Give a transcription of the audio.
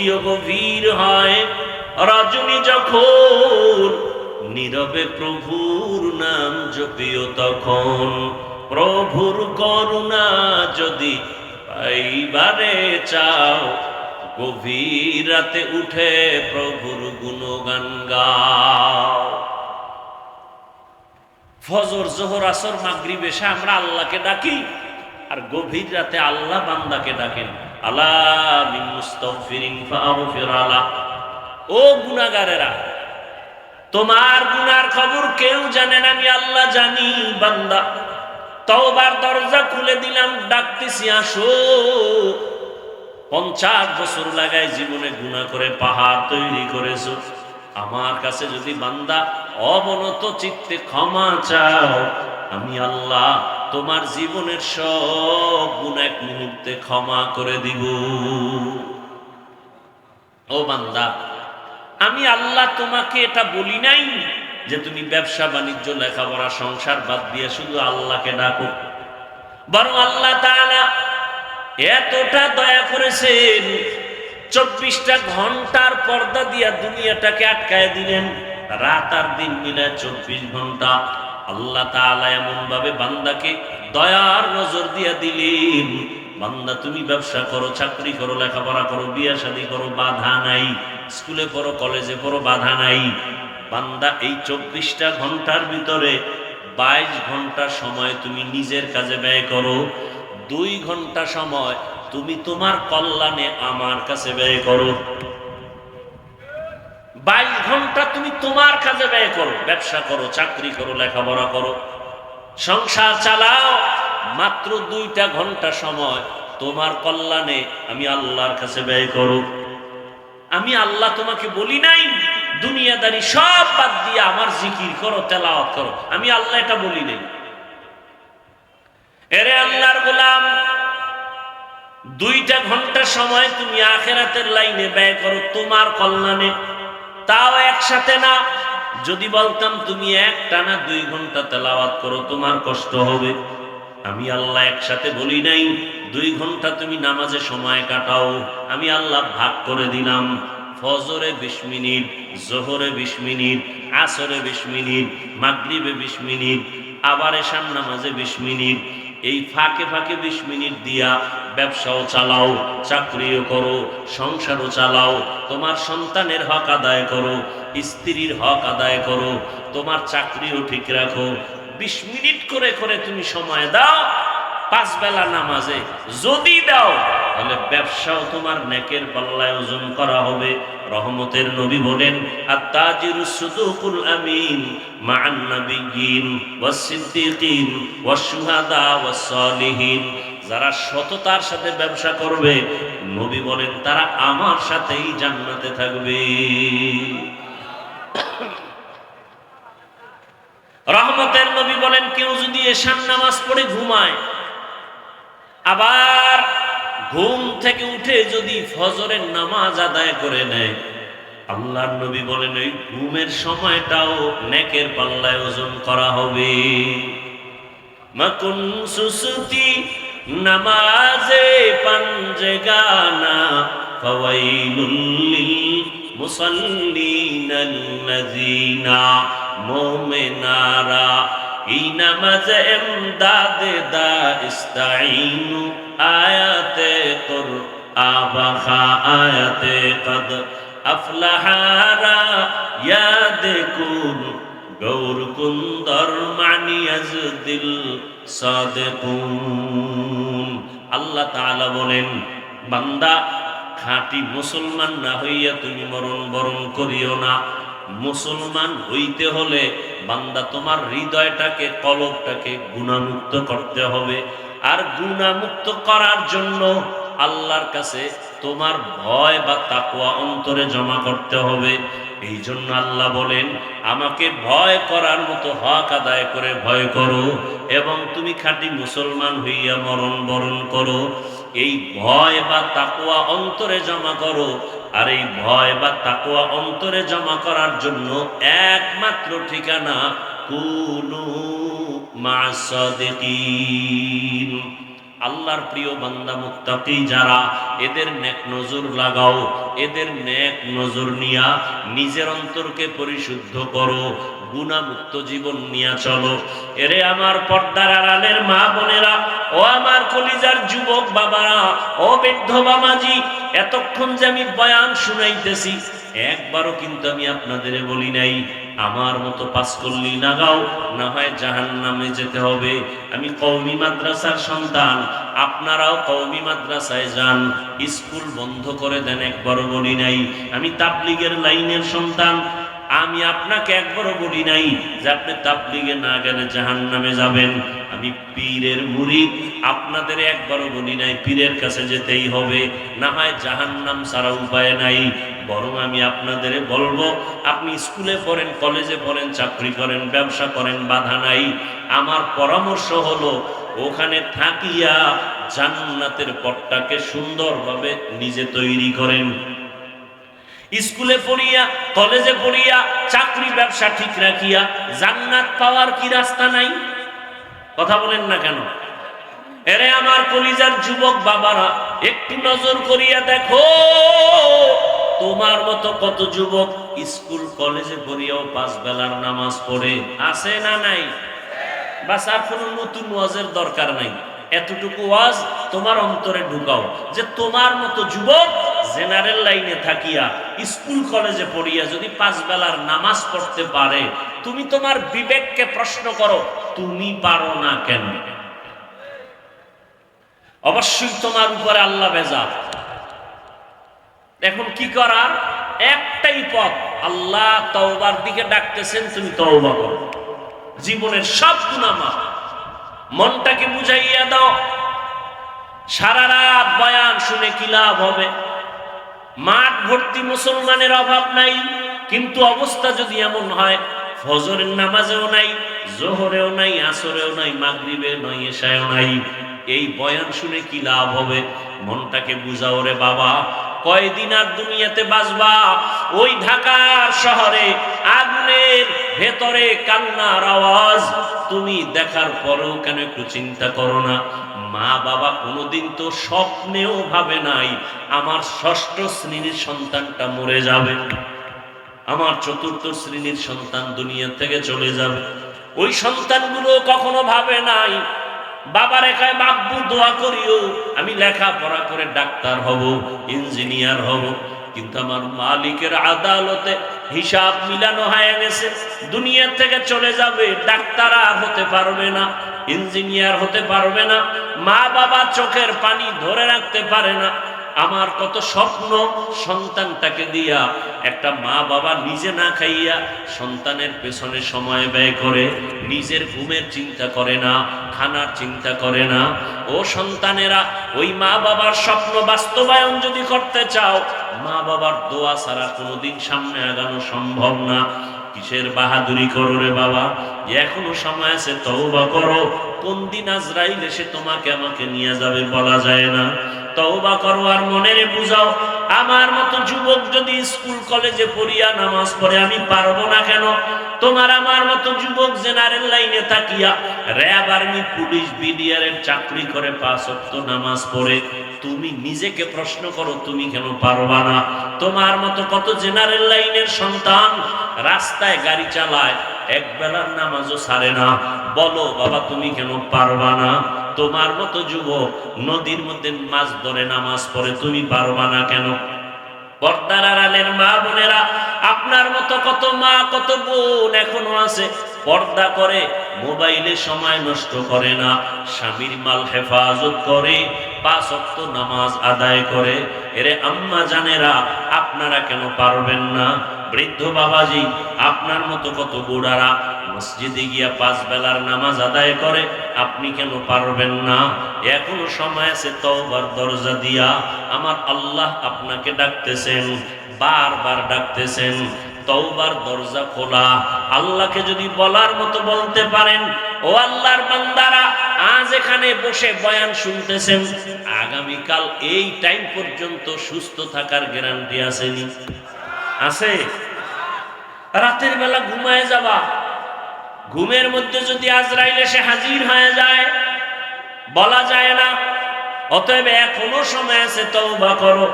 অতিও গভীর হয়। রজনী যখন নীরবে প্রভুর নাম জপিও তখন, প্রভুর করুণা যদি পাইবারে চাও, গভীর রাতে উঠে প্রভুর গুণগান ফজর, জোহর, আসর, মাগরিব এসে আমরা আল্লাহকে ডাকি, আর গভীর রাতে আল্লাহ বান্দাকে ডাকেন। ও গুনাহগারেরা, তোমার গুনার খবর কেউ জানে না, আমি আল্লাহ জানি, বান্দা। তওবার দরজা খুলে দিলাম, ডাকতেছি, আসো। পঞ্চাশ বছর লাগায় জীবনে গুণা করে, পাহাড় তৈরি করেছ। আমার কাছে যদি বান্দা অবনত চিত্তে ক্ষমা চাও, আমি আল্লাহ তোমার জীবনের সব এক মুহূর্তে ক্ষমা করে দিব। ও বান্দা, আমি আল্লাহ তোমাকে এটা বলি নাই যে তুমি ব্যবসা বাণিজ্য, লেখাপড়া, সংসার বাদ দিয়ে শুধু আল্লাহকে ডাকো। বরং আল্লাহ এতটা দয়া করেছেন, চব্বিশটা ঘণ্টার পর্দা দিয়া দুনিয়াটাকে আটকায় দিলেন। রাত আর দিন মিলে চব্বিশ ঘণ্টা। আল্লাহ তাআলা এমন ভাবে বান্দাকে দয়ার নজর দিয়া দিলেন, বান্দা তুমি ব্যবসা করো, চাকরি করো, লেখাপড়া করো, বিয়ে শাদী করো, বাধা নাই, স্কুলে পড়ো, কলেজে পড়ো, বাধা নাই। বান্দা এই চব্বিশটা ঘণ্টার ভিতরে বাইশ ঘণ্টা সময় তুমি নিজের কাজে ব্যয় করো, দুই ঘণ্টা সময় তুমি তোমার কল্যাণে আমার কাছে ব্যয় করো। বাইশ ঘণ্টা তুমি তোমার কাজে ব্যয় করো। ব্যবসা করো, চাকরি করো, লেখাপড়া করো। সংসার চালাও, মাত্র দুইটা ঘণ্টা সময় তোমার কল্যাণে আমি আল্লাহর কাছে ব্যয় করো। আমি আল্লাহ তোমাকে বলি নাই, দুনিয়াদারি সব বাদ দিয়ে আমার জিকির করো, তেলাওয়াত করো। আমি আল্লাহ এটা বলি নাই। এরে আল্লাহর গোলাম, দুইটা ঘণ্টা সময় তুমি আখেরাতের লাইনে ব্যয় করো তোমার কল্যাণে। তাও একসাথে না। যদি বলতাম, তুমি এক টানা দুই ঘণ্টা তেলাওয়াত করো, তোমার কষ্ট হবে। আমি আল্লাহ একসাথে বলি নাই, দুই ঘণ্টা তুমি নামাজে সময় কাটাও। আমি আল্লাহ ভাগ করে দিলাম। ফজরে বিশ মিনিট, জোহরে বিশ মিনিট, আসরে বিশ মিনিট, মাগরিবে বিশ মিনিট, আবার এসান নামাজে বিশ মিনিট, এই ফাঁকে ফাঁকে বিশ মিনিট দিয়া ব্যবসাও চালাও, চাকরিও করো, সংসারও চালাও, তোমার সন্তানের হক আদায় করো, স্ত্রীর হক আদায় করো, তোমার চাকরিও ঠিক রাখো। বিশ মিনিট করে করে তুমি সময় দাও পাঁচ বেলা নামাজে যদি দাও তাহলে ব্যবসাও তোমার নেকের পাল্লায় ওজন করা হবে। রহমতের নবী বলেন, আত্তাজিরু সুদুকুল আমিন মা'আন নাবিয়্যিন ওয়াস সিদ্দিকিন ওয়াস শুহাদা ওয়াস সালিহিন। যারা সততার সাথে ব্যবসা করবে, নবী বলেন, তারা আমার সাথেই জান্নাতে থাকবে। রহমতের নবী বলেন, কেউ যদি এশান নামাজ পড়ে ঘুমায়, আবার থেকে উঠে যদি ফজরের নামাজ আদায় করে নেয়, আল্লাহর নবী বলেন, ওই ঘুমের সময়টাও নেকের পাল্লায় ওজন করা হবে। মাকুন সুসুতি নামাজে পাঞ্জে গানা লিল মুমিনারা, এই নামাজ এমদাদে দা ইস্তাইনু আয়াতে কর আবাখা আয়াতে কদ আফলাহারা ইয়াদ কুন গৌর কুন্দর মানিয়াজ দিল সাদেকুন। আল্লাহ তাআলা বলেন, বান্দা, খাঁটি মুসলমান না হইয়া তুমি মরণ বরণ করিও না। মুসলমান হইতে হলে বান্দা তোমার হৃদয়টাকে, কলবটাকে গুণামুক্ত করতে হবে। আর গুণামুক্ত করার জন্য আল্লাহর কাছে তোমার ভয় বা তাকুয়া অন্তরে জমা করতে হবে। এই জন্য আল্লাহ বলেন, আমাকে ভয় করার মতো হক আদায় করে ভয় করো এবং তুমি খাঁটি মুসলমান হইয়া মরণ বরণ করো। এই ভয় বা তাকুয়া অন্তরে জমা করো আর এই ভয় বা তাকুয়া অন্তরে জমা করার জন্য একমাত্র ঠিকানা কুনু আল্লাহর প্রিয় বান্দা মুত্তাকি যারা, এদের নেক নজর লাগাও, এদের নেক নজর নিয়া নিজের অন্তরকে পরিশুদ্ধ করো, গুণামুক্ত জীবন নিয়ে চলো। এরে আমার পর্দার আড়ালের মা বোনেরা, ও আমার কলিজার যুবক বাবারা, ও বৃদ্ধ বামাজি এতক্ষণ যে আমি বয়ান শুনাইতেছি, একবারও কিন্তু আমি আপনাদের বলি নাই আমার মতো পাস করলি না গাও, না হয় জাহান নামে যেতে হবে। আমি কৌমি মাদ্রাসার সন্তান, আপনারাও কৌমি মাদ্রাসায় যান। স্কুল বন্ধ করে দেন, একবারও বলি নাই। আমি তাবলিগের লাইনের সন্তান, আমি আপনাকে একবারও বলি নাই যে আপনি তাবলিগে না গেলে জাহান নামে যাবেন। আমি পীরের মুরিদ, আপনাদের একবারও বলি নাই, পীরের কাছে যেতেই হবে। না হয় জাহান নাম ছাড়া উপায় নাই। বরং আমি আপনাদের বলব, আপনি স্কুলে পড়েন, কলেজে পড়েন, চাকরি করেন, ব্যবসা করেন, বাধা নাই। আমার পরামর্শ হলো, ওখানে থাকিয়া জান্নাতের পথটাকে সুন্দরভাবে নিজে তৈরি করেন। স্কুলে পড়িয়া, কলেজে পড়িয়া, চাকরি, ব্যবসা ঠিক রাখিয়া, জান্নাত পাওয়ার কি রাস্তা নাই? কথা বলেন না কেন? এরে আমার কলিজার যুবক বাবারা, একটু নজর করিয়া দেখো, তোমার মতো কত যুবক স্কুল, কলেজে পড়িয়াও পাঁচ বেলার নামাজ পড়ে। আছে না নাই? বাস আর কোনো নতুন ওয়াজের দরকার নাই। এতটুকু ওয়াজ তোমার অন্তরে ঢুকাও, যে তোমার মতো যুবক জেনারেল লাইনে থাকিয়া স্কুল, কলেজে পড়িয়া যদি পাঁচ বেলার নামাজ পড়তে পারে, তুমি তোমার বিবেককে প্রশ্ন করো তুমি পারো না কেন? অবশ্যই তোমার উপরে আল্লাহ বেজা এখন কি করার? একটাই পথ, আল্লাহ তওবার দিকে ডাকতেছেন, তুমি তওবা করো। জীবনের সব গুণামা মনটাকে বুঝাইয়া দাও। সারা রাত বয়ান শুনে কি লাভ হবে? মাঠ ভর্তি মুসলমানের অভাব নাই, কিন্তু অবস্থা যদি এমন হয় ফজরের নামাজেও নাই, জোহরেও নাই, আসরেও নাই, মাগরিবে নয় এশায়ও নাই। এই বয়ান শুনে কি লাভ হবে? মনটাকে বুঝাও রে বাবা। কয়দিন আর দুনিয়াতে বাঁচবা? ওই ঢাকার শহরে আগুনের ভেতরে কান্নার আওয়াজ। তুমি দেখার পরেও কেন একটু চিন্তা করো না? মা বাবা কোনোদিন তো স্বপ্নেও ভাবে নাই, আমার ষষ্ঠ শ্রেণির সন্তানটা মরে যাবে। আমার চতুর্থ শ্রেণির সন্তান দুনিয়া থেকে চলে যাবে। ওই সন্তানগুলো কখনো ভাবে নাই, বাবার একাই বাব্বু দোয়া করিও, আমি লেখাপড়া করে ডাক্তার হব, ইঞ্জিনিয়ার হব। কিন্তু আমার মালিকের আদালতে হিসাব মিলানো হয়ে গেছে, দুনিয়া থেকে চলে যাবে, ডাক্তার আর হতে পারবে না, ইঞ্জিনিয়ার হতে পারবে না, মা বাবা চোখের পানি ধরে রাখতে পারে না আমার কত স্বপ্ন, সন্তানটাকে দিয়া একটা মা বাবা নিজে না খাইয়া সন্তানের পেছনে সময় ব্যয় করে, নিজের ঘুমের চিন্তা করে না, খানার চিন্তা করে না। ও সন্তানেরা, ওই মা বাবার স্বপ্ন বাস্তবায়ন যদি করতে চাও, মা বাবার দোয়া ছাড়া কোনোদিন সামনে আগানো সম্ভব না। কিসের বাহাদুরি করো রে বাবা? এখনও সময় আছে, তওবা করো। কোন দিন আজরাইল এসে তোমাকে আমাকে নিয়ে যাবে বলা যায় না। তওবা করো আর মনের বুঝাও। আমার মতো যুবক যদি স্কুল, কলেজে পড়িয়া নামাজ পড়ে, আমি পারব না কেন? তোমার আমার মতো যুবক জেনারেল লাইনে থাকিয়া, র্যাব আর্মি, পুলিশ বিডিআরের চাকরি করে পাঁচ অক্ত নামাজ পড়ে, তুমি নিজেকে প্রশ্ন করো, তুমি কেন পারবা না? তোমার মতো কত জেনারেল লাইনের সন্তান রাস্তায় গাড়ি চালায় এক বেলার নামাজও সারে না। বলো, বাবা, তুমি কেন পারবা না? তোমার মতো যুবক নদীর মধ্যে মাছ ধরে নামাজ পড়ে, তুমি পারবা না কেন? আপনার মতো পর্দা করে, মোবাইলে সময় নষ্ট করে না, স্বামীর মাল হেফাজত করে, পাঁচ নামাজ আদায় করে। এরে আম্মা জানেরা, আপনারা কেন পারবেন না? বৃদ্ধ বাবাজি, আপনার মতো কত বুড়ারা মসজিদে গিয়া পাঁচ বেলার নামাজ আদায় করে, আপনি কেন পারবেন না? এখনও সময় আছে তওবার দরজা দিয়া। আমার আল্লাহ আপনাকে ডাকতেছেন, বারবার ডাকতেছেন, তওবার দরজা খোলা। আল্লাহকে যদি বলার মতো বলতে পারেন, ও আল্লাহর বান্দারা, আজ এখানে বসে বয়ান শুনতেছেন, আগামীকাল এই টাইম পর্যন্ত সুস্থ থাকার গ্যারান্টি আসেনি। আছে? রাতের বেলা ঘুমায় যাবা। ঘুমের মধ্যে যদি আজরাইল এসে হাজির হয়ে যায়, বলা যায় না। অতএব এখনও সময় আছে, তওবা করো।